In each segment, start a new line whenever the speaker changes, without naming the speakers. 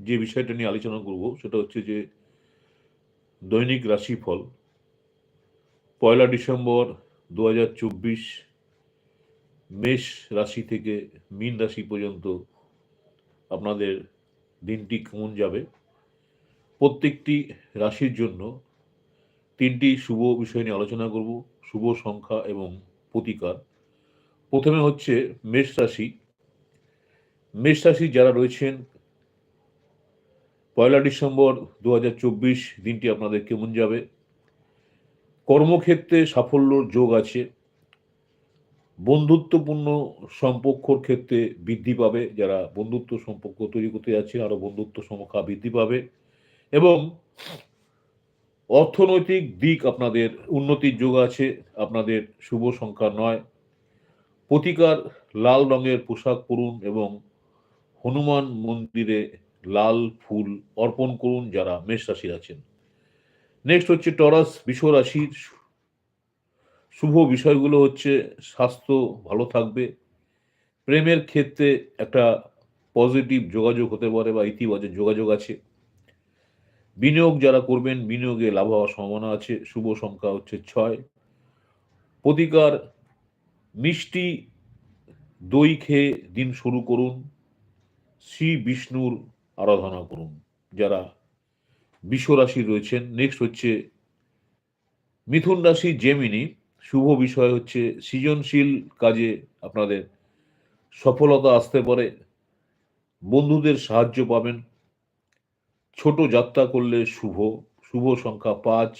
যে বিষয়টা নিয়ে আলোচনা করব, সেটা হচ্ছে যে দৈনিক রাশিফল। পয়লা ডিসেম্বর দু হাজার চব্বিশ মেষ রাশি থেকে মীন রাশি পর্যন্ত আপনাদের দিনটি কেমন যাবে? প্রত্যেকটি রাশির জন্য তিনটি শুভ বিষয় নিয়ে আলোচনা করব, শুভ সংখ্যা এবং প্রতিকার। প্রথমে হচ্ছে মেষ রাশি। মেষ রাশি যারা রয়েছেন, পয়লা ডিসেম্বর দু হাজার চব্বিশ দিনটি আপনাদের কেমন যাবে? কর্মক্ষেত্রে সাফল্যর যোগ আছে। বন্ধুত্বপূর্ণ সম্পর্কর ক্ষেত্রে বৃদ্ধি পাবে। যারা বন্ধুত্ব সম্পর্ক তৈরি করতে যাচ্ছে আরও বন্ধুত্ব সংখ্যা বৃদ্ধি পাবে এবং অর্থনৈতিক দিক আপনাদের উন্নতির যোগ আছে। আপনাদের শুভ সংখ্যা নয়। প্রতিকার লাল রঙের পোশাক পরুন এবং হনুমান মন্দিরে লাল ফুল অর্পণ করুন যারা মেষ রাশির আছেন। নেক্সট হচ্ছে টরাস বিশ্ব রাশির শুভ বিষয়গুলো হচ্ছে স্বাস্থ্য ভালো থাকবে। প্রেমের ক্ষেত্রে একটা পজিটিভ যোগাযোগ হতে পারে বা ইতিবাচক যোগাযোগ আছে। বিনিয়োগ যারা করবেন, বিনিয়োগে লাভ হওয়ার সম্ভাবনা আছে। শুভ সংখ্যা হচ্ছে ছয়। প্রতিকার মিষ্টি দই খেয়ে দিন শুরু করুন। শ্রী বিষ্ণুর আরাধনা করুন। যারা রাশি রয়েছেন নেক্সট হচ্ছে মিথুন রাশি জেমিনি শুভ বিষয় হচ্ছে সৃজনশীল কাজে আপনাদের সফলতা আসতে পারে। বন্ধুদের সাহায্য পাবেন। ছোট যাত্রা করলে শুভ শুভ সংখ্যা পাঁচ।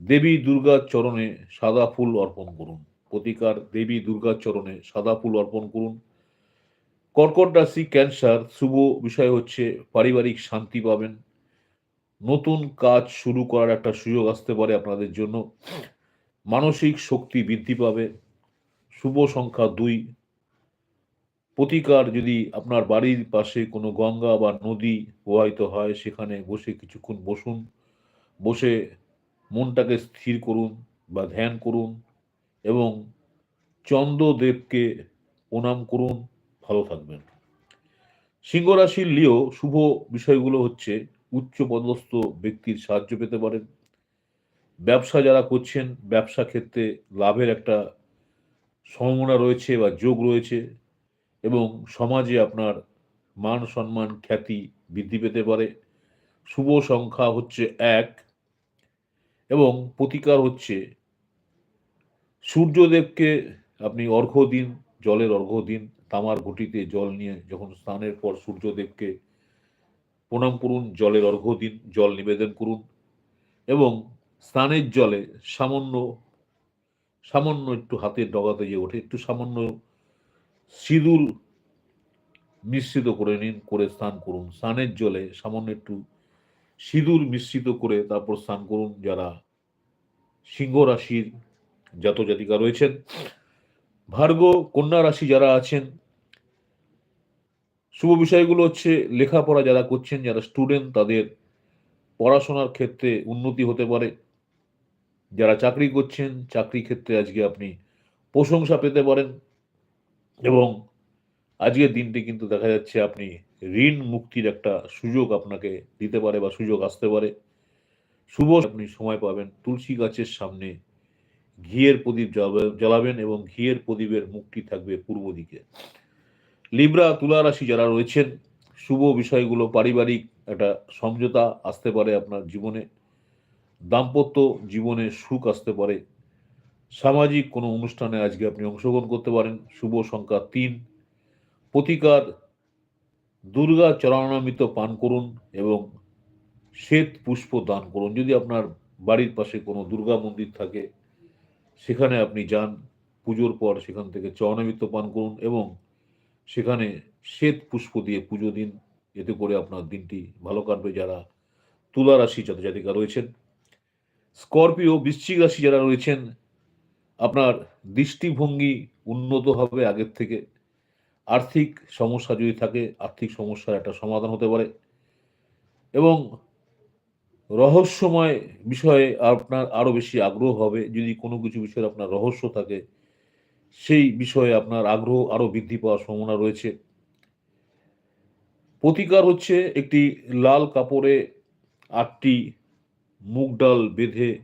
দেবী দুর্গার চরণে সাদা ফুল অর্পণ করুন। প্রতিকার দেবী দুর্গার চরণে সাদা ফুল অর্পণ করুন। কর্কট রাশি ক্যান্সার, শুভ বিষয় হচ্ছে পারিবারিক শান্তি পাবেন। নতুন কাজ শুরু করার একটা সুযোগ আসতে পারে আপনাদের জন্য। মানসিক শক্তি বৃদ্ধি পাবে। শুভ সংখ্যা দুই। প্রতিকার যদি আপনার বাড়ির পাশে কোনো গঙ্গা বা নদী প্রবাহিত হয়, সেখানে বসে কিছুক্ষণ বসুন। বসে মনটাকে স্থির করুন বা ধ্যান করুন এবং চন্দ্রদেবকে প্রণাম করুন। ভালো থাকবেন। সিংহ রাশির লিও শুভ বিষয়গুলো হচ্ছে উচ্চ পদস্থ ব্যক্তির সাহায্য পেতে পারেন। ব্যবসা যারা করছেন, ব্যবসা ক্ষেত্রে লাভের একটা সম্ভাবনা রয়েছে বা যোগ রয়েছে এবং সমাজে আপনার মান সম্মান খ্যাতি বৃদ্ধি পেতে পারে। শুভ সংখ্যা হচ্ছে এক এবং প্রতিকার হচ্ছে সূর্যদেবকে আপনি অর্ঘ্য দিন, জলের অর্ঘ্য দিন। তামার ঘটিতে জল নিয়ে যখন স্নানের পর সূর্যদেবকে প্রণাম করুন, জলের অর্ঘ্য দিন, জল নিবেদন করুন এবং স্নানের জলে সামান্য সামান্য একটু হাতের ডগাতে যে ওঠে, একটু সামান্য সিঁদুর মিশ্রিত করে নিন, করে স্নান করুন। স্নানের জলে সামান্য একটু সিঁদুর মিশ্রিত করে তারপর স্নান করুন। যারা সিংহ রাশির জাত জাতিকা রয়েছেন ভার্গ কন্যা রাশি যারা আছেন, শুভ বিষয়গুলো হচ্ছে লেখাপড়া যারা করছেন, যারা স্টুডেন্ট তাদের পড়াশোনার ক্ষেত্রে উন্নতি হতে পারে। যারা চাকরি করছেন, চাকরি ক্ষেত্রে আজকে আপনি প্রশংসা পেতে পারেন এবং আজকের দিনটি কিন্তু দেখা যাচ্ছে আপনি ঋণ মুক্তির একটা সুযোগ আপনাকে দিতে পারে বা সুযোগ আসতে পারে। শুভ আপনি সময় পাবেন, তুলসী গাছের সামনে ঘিয়ের প্রদীপ জ্বালাবেন এবং ঘিয়ের প্রদীপের মুক্তি থাকবে পূর্ব দিকে। লিব্রা তুলা রাশি যারা রয়েছেন, শুভ বিষয়গুলো পারিবারিক একটা সমঝোতা আসতে পারে আপনার জীবনে, দাম্পত্য জীবনে সুখ আসতে পারে। সামাজিক কোনো অনুষ্ঠানে আজকে আপনি অংশগ্রহণ করতে পারেন, শুভ সংখ্যা তিন। প্রতিকার, দুর্গা চরণামিত পান করুন এবং শ্বেত পুষ্প দান করুন। যদি আপনার বাড়ির পাশে কোনো দুর্গা মন্দির থাকে সেখানে আপনি যান, পুজোর পর সেখান থেকে চরণামিত পান করুন এবং সেখানে শ্বেত পুষ্প দিয়ে পুজো দিন। এতে করে আপনার দিনটি ভালো কাটবে। যারা তুলা রাশি জাতিকা রয়েছেন, স্করপিও, বৃশ্চিক রাশি যারা রয়েছেন, আপনার দৃষ্টিভঙ্গি উন্নত হবে আগের থেকে। আর্থিক সমস্যা যদি থাকে, আর্থিক সমস্যার একটা সমাধান হতে পারে এবং রহস্যময় বিষয়ে আপনার আরও বেশি আগ্রহ হবে। যদি কোনো কিছু বিষয়ে আপনার রহস্য থাকে, সেই বিষয়ে আপনার আগ্রহ আরও বৃদ্ধি পাওয়ার সম্ভাবনা রয়েছে। প্রতিকার হচ্ছে একটি লাল কাপড়ে আটটি মুগ ডাল বেঁধে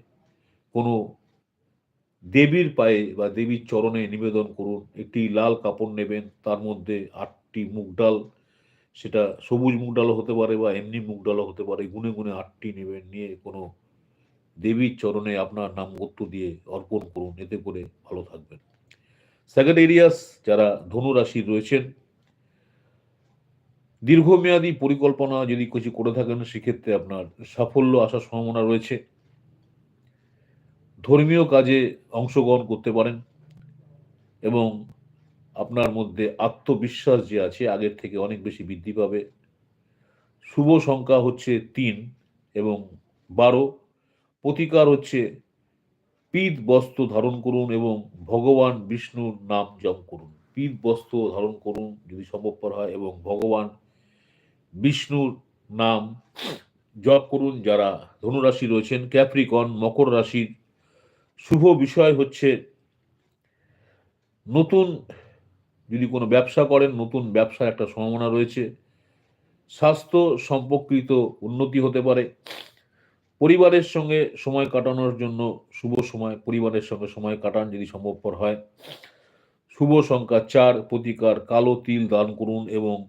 কোনো দেবীর পায়ে বা দেবীর চরণে নিবেদন করুন। একটি লাল কাপড় নেবেন, তার মধ্যে আটটি মুগ ডাল সেটা সবুজ মুগ ডালও হতে পারে বা এমনি মুগ ডালও হতে পারে, গুনে গুনে আটটি নেবেন, নিয়ে কোনো দেবীর চরণে আপনার নাম গোত্র দিয়ে অর্পণ করুন, এতে করে ভালো থাকবেন। স্যাগাটেরিয়াস যারা ধনু রাশি রয়েছেন, দীর্ঘমেয়াদী পরিকল্পনা যদি কিছু করে থাকেন, সেক্ষেত্রে আপনার সাফল্য আসার সম্ভাবনা রয়েছে। ধর্মীয় কাজে অংশগ্রহণ করতে পারেন এবং আপনার মধ্যে আত্মবিশ্বাস যে আছে আগের থেকে অনেক বেশি বৃদ্ধি পাবে। শুভ সংখ্যা হচ্ছে তিন এবং বারো। প্রতিকার হচ্ছে পিত বস্ত্র ধারণ করুন এবং ভগবান বিষ্ণুর নাম জপ করুন। পিত বস্ত্র ধারণ করুন যদি সম্ভবপর হয় এবং ভগবান বিষ্ণুর নাম জপ করুন। যারা ধনুরাশি রয়েছেন, ক্যাপ্রিকন, মকর রাশির, শুভ বিষয় হচ্ছে নতুন যদি কোনো ব্যবসা করেন, নতুন ব্যবসার একটা সম্ভাবনা রয়েছে। স্বাস্থ্য সম্পর্কিত উন্নতি হতে পারে। পরিবারের সঙ্গে সময় কাটানোর জন্য শুভ সময়, পরিবারের সঙ্গে সময় কাটান যদি সম্ভবপর হয়। শুভ সংখ্যা চার, প্রতিকার কালো তিল দান করুন এবং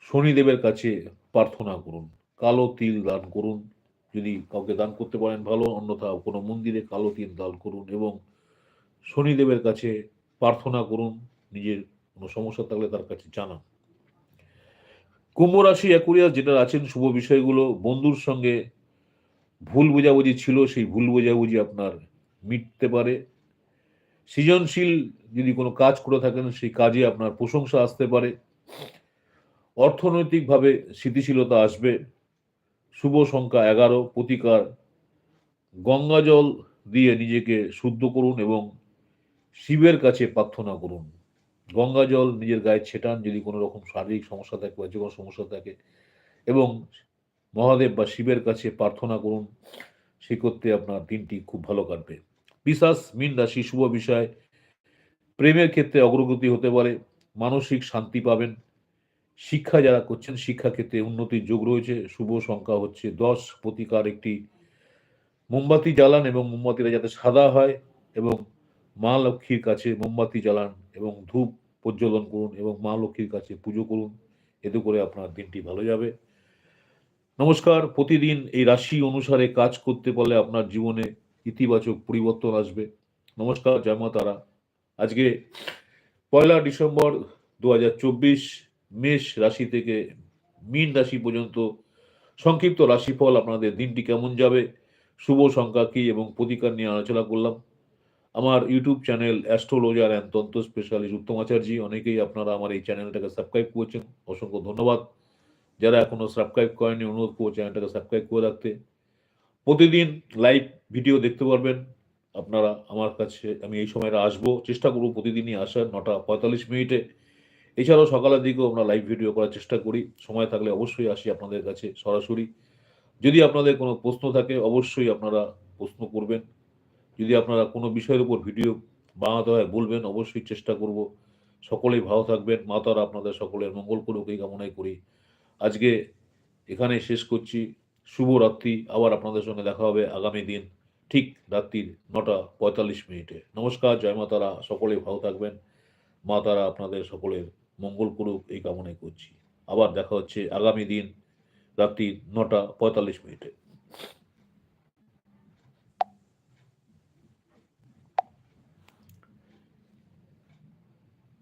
শনিদেবের কাছে প্রার্থনা করুন। কালো তিল দান করুন। যদি কাউকে দান করতে পারেন, ভালো। অন্যথা কোনো মন্দিরে কালো তিল দান করুন এবং শনিদেবের কাছে প্রার্থনা করুন। নিজের কোনো সমস্যা থাকলে তার কাছে জানান। কুম্ভ রাশি একুরিয়াস যেটা আছেন, শুভ বিষয়গুলো, বন্ধুর সঙ্গে ভুল বোঝাবুঝি ছিল, সেই ভুল বোঝাবুঝি আপনার মিটতে পারে। সৃজনশীল যদি কোনো কাজ করে থাকেন, সেই কাজে আপনার প্রশংসা আসতে পারে। অর্থনৈতিকভাবে স্থিতিশীলতা আসবে। শুভ সংখ্যা এগারো, প্রতিকার গঙ্গা জল দিয়ে নিজেকে শুদ্ধ করুন এবং শিবের কাছে প্রার্থনা করুন। গঙ্গা জল নিজের গায়ে ছেটান যদি কোনো রকম শারীরিক সমস্যা থাকে বা যে কোনো সমস্যা থাকে এবং মহাদেব বা শিবের কাছে প্রার্থনা করুন, সে করতে আপনার দিনটি খুব ভালো কাটবে। পিসাস মিন রাশি, শুভ বিষয়, প্রেমের ক্ষেত্রে অগ্রগতি হতে পারে, মানসিক শান্তি পাবেন, শিক্ষা যারা করছেন শিক্ষাক্ষেত্রে উন্নতির যোগ রয়েছে, শুভ সংখ্যা হচ্ছে দশ, প্রতিকার একটি মোমবাতি জ্বালান এবং মোমবাতিটা যাতে সাদা হয় এবং মা লক্ষ্মীর কাছে মোমবাতি জ্বালান এবং ধূপ প্রজ্বলন করুন এবং মা লক্ষ্মীর কাছে পুজো করুন। এতে করে আপনার দিনটি ভালো যাবে। নমস্কার। প্রতিদিন এই রাশি অনুসারে কাজ করতে পারলে আপনার জীবনে ইতিবাচক পরিবর্তন আসবে। নমস্কার, জয় মা তারা। আজকে পয়লা ডিসেম্বর দু হাজার চব্বিশ মেষ রাশি থেকে মীন রাশি পর্যন্ত সংক্ষিপ্ত রাশিফল। আপনাদের দিনটি কেমন যাবে? শুভ সংখ্যা কী এবং প্রতিকার নিয়ে আলোচনা করলাম। আমার YouTube channel astrologer and tantra specialist Uttam Acharya অনেকেই আপনারা আমার এই চ্যানেলটাকে সাবস্ক্রাইব করেছেন। অসংখ্য ধন্যবাদ। যারা এখনও সাবস্ক্রাইব করেনি অনুরোধ করব চ্যানেলটাকে সাবস্ক্রাইব করে রাখতে। প্রতিদিন লাইভ ভিডিও দেখতে পারবেন। আপনারা আমার কাছে, আমি এই সময়টা আসব। চেষ্টা করব প্রতিদিনই আসার নটা পঁয়তাল্লিশ মিনিটে। এছাড়াও সকালের দিকেও আমরা লাইভ ভিডিও করার চেষ্টা করি। সময় থাকলে অবশ্যই আসি আপনাদের কাছে সরাসরি। যদি আপনাদের কোনো প্রশ্ন থাকে, অবশ্যই আপনারা প্রশ্ন করবেন। যদি আপনারা কোনো বিষয়ের উপর ভিডিও বানাতে হয় বলবেন, অবশ্যই চেষ্টা করব। সকলেই ভালো থাকবেন। মাতারা আপনাদের সকলের মঙ্গল করুক, এই কামনাই করি। আজকে এখানে শেষ করছি। শুভ রাত্রি আবার আপনাদের সঙ্গে দেখা হবে আগামী দিন ঠিক রাত্রির নটা পঁয়তাল্লিশ মিনিটে। নমস্কার। জয় মাতারা সকলেই ভালো থাকবেন। মা তারা আপনাদের সকলের মঙ্গল করুক, এই কামনাই করছি। আবার দেখা হচ্ছে আগামী দিন রাত্রি নটা পঁয়তাল্লিশ মিনিটে।